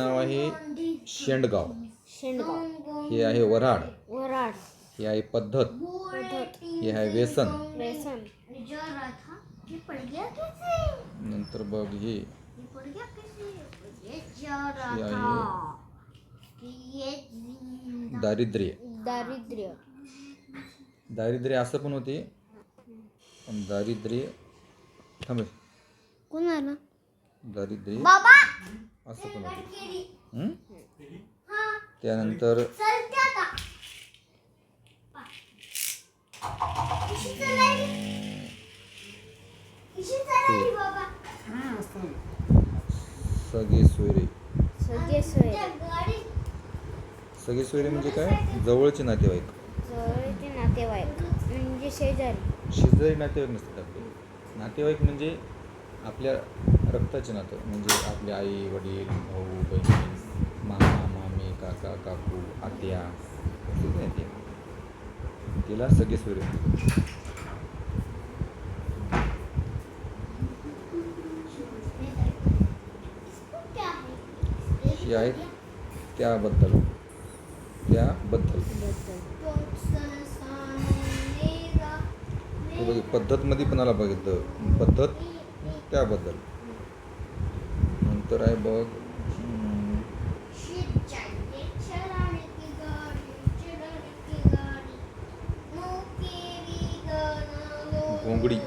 नाव आहे शेंडगाव. शेंडगाव. हे आहे वराड वराड हे आहे पद्धत. पद्धत. हे आहे व्यसन. व्यसन. नंतर बघ हे. हे आहे दारिद्र्य. दारिद्र्य. दारिद्र्य असं पण होते. पण दारिद्र्य थांबे. कोणाला दारिद्र्य. बाबा! असं पण होते. हं? त्यानंतर सगळे सोयरे. सगळे सोय सगळे सोयरे म्हणजे काय? जवळचे नातेवाईक. जवळचे नातेवाईक म्हणजे शेजारी. शेजारी नातेवाईक नसतात नातेवाईक म्हणजे आपल्या रक्ताचे नातं म्हणजे आपले आई वडील भाऊ बहीण मामा मामी काका काकू आत्या असंच ते. तिला सगळे सूर्य. म्हणतात. आहेत त्याबद्दल. त्याबद्दल. बघ पद्धतमध्ये पण आला बघितलं पद्धत त्याबद्दल. नंतर आहे बघ. घोंगडी.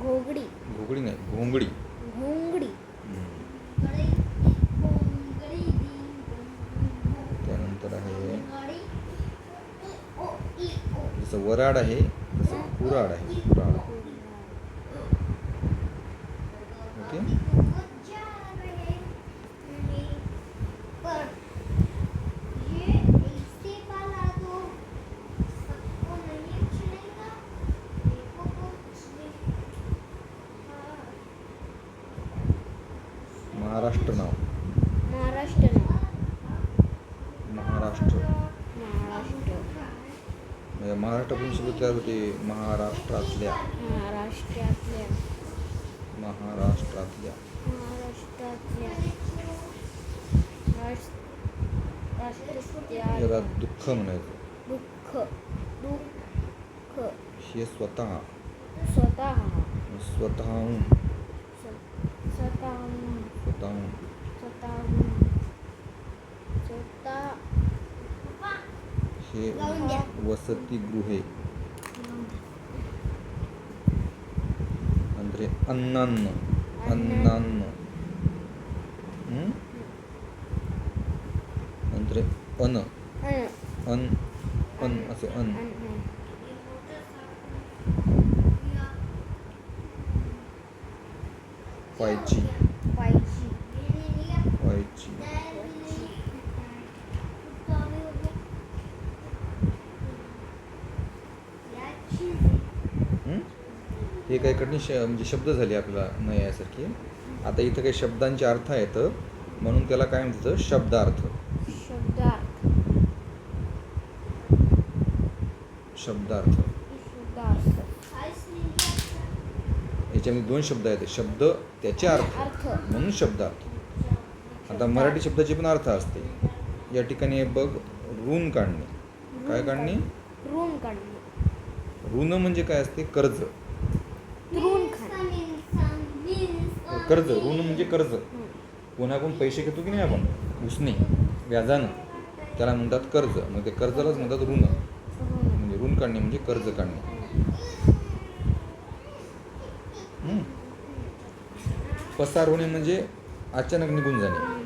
घोगडी. घोगडी नाही घोंगडी. घोंगडी. त्यानंतर आहे. जसं वराड आहे तसं कुराड आहे. कुराड महाराष्ट्र नाव. महाराष्ट्र नाव. महाराष्ट्र. महाराष्ट्र. महाराष्ट्रातून शब्द तयार होते महाराष्ट्रातल्या. महाराष्ट्रातल्या. महाराष्ट्रातल्या. महाराष्ट्रातल्या. राष्ट्र- राष्ट्रातल्या दुःख म्हणायचं. दुःख. दुःख. हे स्वतः. स्वतः. स्वतःहून. स्व- स्वतःहून. स्वतःहून स्वतःहून स्वतः हे वसतिगृहे ಅಂದ್ರೆ अन्नान्न अन्नान्न हं? ಅಂದ್ರೆ अन अन अन अन असे अन अन अन. पायची पायची पायची हं? काही कठीण श म्हणजे शब्द झाले आपल्याला न यासारखे आता इथं काही शब्दांचे अर्थ आहेत म्हणून त्याला काय म्हणतात? शब्दार्थ. शब्दार्थ. याच्यामध्ये दोन शब्द आहेत शब्द त्याचे अर्थ. म्हणून शब्दार्थ. आता मराठी शब्दाचे पण अर्थ असते. या ठिकाणी बघ ऋण काढणे. काय काढणे? ऋण काढणे. ऋण म्हणजे काय असते? कर्ज. कर्ज ऋण म्हणजे कर्ज. कोणाकडून पैसे घेतो की नाही आपण? उसने व्याजानं. त्याला म्हणतात कर्ज. मग ते कर्जालाच म्हणतात ऋण. म्हणजे ऋण काढणे म्हणजे कर्ज काढणे? पसार होणे म्हणजे अचानक निघून जाणे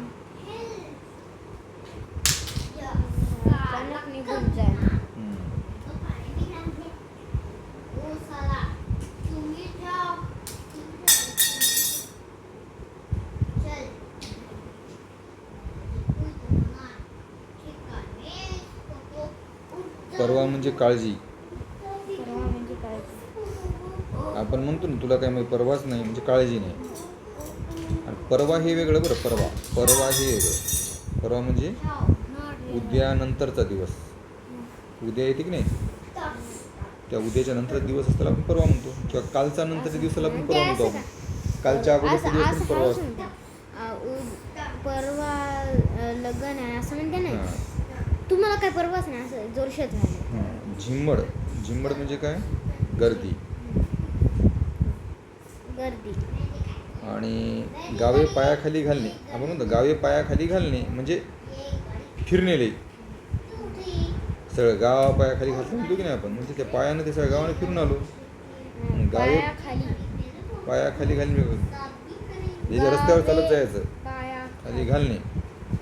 अचानक निघून जाय हं. परवा म्हणजे काळजी. परवा म्हणजे काय आपण म्हणतो ना तुला काय मग परवाच नाही म्हणजे काळजी नाही. आणि परवा हे वेगळं बरं परवा. परवा हे वेगळं. परवा म्हणजे उद्यानंतरचा दिवस. उद्या येते की नाही? त्या उद्याच्या नंतर दिवस असताना आपण परवा म्हणतो. किंवा कालचा नंतरच्या दिवसाला आपण परवा म्हणतो आपण. कालच्या अगोदरचा दिवस परवा असतो. परवा लग्न आहे असं म्हणते नाही हां. तुम्हाला काय परवाच नाही असं जोरशात झालं. हां झिम्मड झिम्मड म्हणजे काय? गर्दी. गर्दी. आणि गावे पायाखाली घालणे. आपण म्हणतो गावे पायाखाली घालणे म्हणजे फिरणे लई. सगळं गावा पायाखाली घालतो म्हणतो की नाही आपण? म्हणजे त्या पायानं ते सगळ्या गावाने फिरून आलो. गावे पायाखाली. पायाखाली घालणे म्हणजे रस्त्यावर चालत जायचं. पाया खाली घालणे.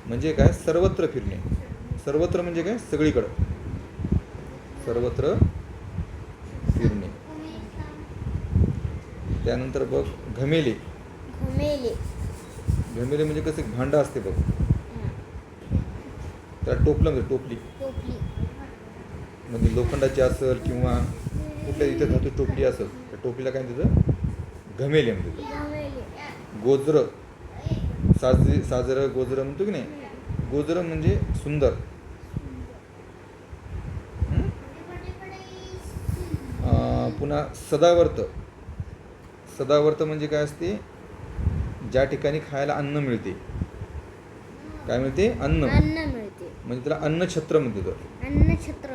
म्हणजे काय? सर्वत्र फिरणे. सर्वत्र म्हणजे काय? सगळीकडं. सर्वत्र फिरणे. त्यानंतर बघ घमेले. घमेले. घमेले म्हणजे कसं भांडं असते बघ. त्याला टोपलं म्हणजे टोपली. म्हणजे लोखंडाची असेल किंवा कुठल्या इथे धातू टोपली असेल त्या टोपलीला काय तिथं घमेले. घमेले. गोजरं. साजरी साजरं गोजरं म्हणतो की नाही? गोजरं म्हणजे सुंदर. पुन्हा सदावर्त. सदावर्त म्हणजे काय असते? ज्या ठिकाणी खायला अन्न मिळते. काय मिळते? अन्न. अन्न मिळते. म्हणजे त्याला अन्नछत्र म्हणते तर अन्न छत्र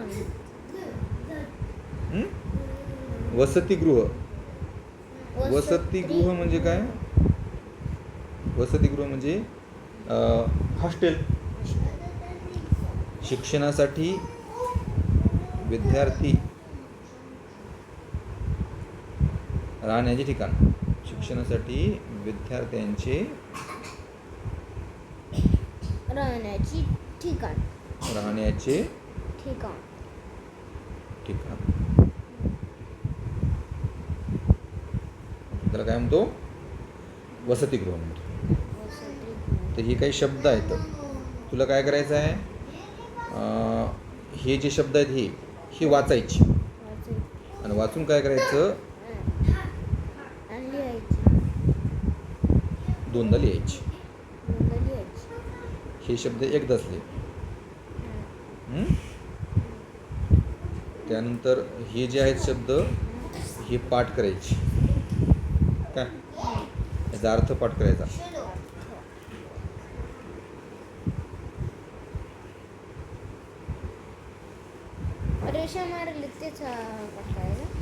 हं? वसतिगृह वसतिगृह म्हणजे काय? वसतिगृह म्हणजे हॉस्टेल. शिक्षणासाठी विद्यार्थी राहण्याचे ठिकाण. शिक्षणासाठी विद्यार्थ्यांचे राहण्याची ठिकाण. राहण्याचे ठिकाण. ठिकाण. त्याला काय म्हणतो? वसतिगृह म्हणतो. तर हे काही शब्द आहेत. तुला काय करायचं आहे? हे जे शब्द आहेत हे हे वाचायची. आणि वाचून काय करायचं? दोनदा लिहायची. हे शब्द एकदाच लिह? त्यानंतर हे जे आहेत शब्द हे पाठ करायचे. काय? याचा अर्थ पाठ करायचा.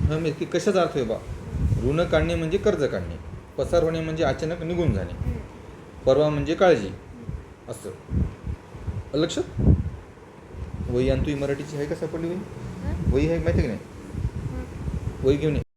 हा मी की कशाचा अर्थ आहे बा? ऋण काढणे म्हणजे कर्ज काढणे. पसार होणे म्हणजे अचानक निघून जाणे. परवा म्हणजे काळजी. असं. आलं लक्षात? वही आणि तुझी मराठीची आहे का सापडली वही? वही आहे माहिती आहे की नाही? वही घेऊन ये.